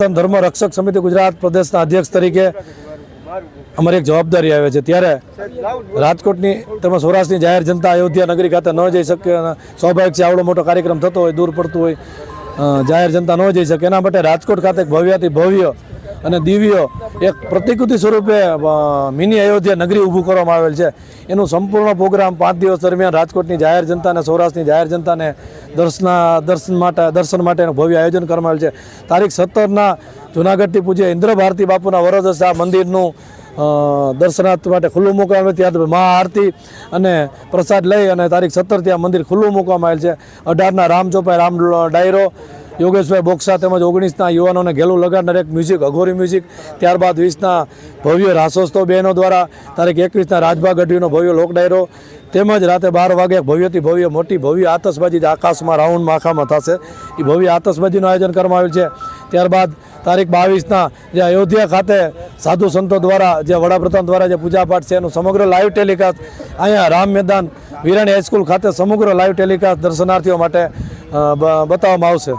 ધર્મ રક્ષક સમિતિ ગુજરાત પ્રદેશના અધ્યક્ષ તરીકે અમારી એક જવાબદારી આવે છે. ત્યારે રાજકોટની તેમજ સૌરાષ્ટ્રની જાહેર જનતા અયોધ્યા નગરી ખાતે ન જઈ શકે સ્વાભાવિક છે આવડો મોટો કાર્યક્રમ થતો હોય, દૂર પડતું હોય જાહેર જનતા ન જઈ શકે. એના માટે રાજકોટ ખાતે ભવ્યાથી ભવ્ય અને દિવ્ય એક પ્રતિકૃતિ સ્વરૂપે મિની અયોધ્યા નગરી ઊભું કરવામાં આવેલ છે. એનું સંપૂર્ણ પ્રોગ્રામ પાંચ દિવસ દરમિયાન રાજકોટની જાહેર જનતાને, સૌરાષ્ટ્રની જાહેર જનતાને દર્શના, દર્શન માટે, દર્શન માટેનું ભવ્ય આયોજન કરવામાં આવેલ છે. તારીખ સત્તરના જૂનાગઢથી પૂજ્ય ઇન્દ્ર ભારતી બાપુના વરદ આ મંદિરનું દર્શનાર્થ માટે ખુલ્લું મૂકવામાં આવ્યું ત્યાર મહાઆરતી અને પ્રસાદ લઈ અને તારીખ સત્તરથી આ મંદિર ખુલ્લું મૂકવામાં આવેલ છે. અઢારના રામ ચોપાઈ, રામ ડાયરો યોગેશભાઈ બોક્સા તેમજ ઓગણીસના યુવાનોને ઘેલું લગાડનાર એક મ્યુઝિક, અઘોરી મ્યુઝિક, ત્યારબાદ વીસના ભવ્ય રાસોત્સવ બહેનો દ્વારા તારીખ એકવીસના રાજભા ગઢવીનો ભવ્ય લોકડાયરો, તેમજ રાતે બાર વાગે ભવ્યથી ભવ્ય મોટી ભવ્ય આતશબાજી આકાશમાં, રાઉન્ડમાં, આખામાં થશે. એ ભવ્ય આતશબાજીનું આયોજન કરવામાં આવ્યું છે. ત્યારબાદ તારીખ બાવીસના જે અયોધ્યા ખાતે સાધુ સંતો દ્વારા જે વડાપ્રધાન દ્વારા જે પૂજાપાઠ છે, એનું સમગ્ર લાઈવ ટેલિકાસ્ટ અહીંયા રામ મેદાન વિરાણી હાઈસ્કૂલ ખાતે સમગ્ર લાઈવ ટેલિકાસ્ટ દર્શનાર્થીઓ માટે બતાવવામાં આવશે.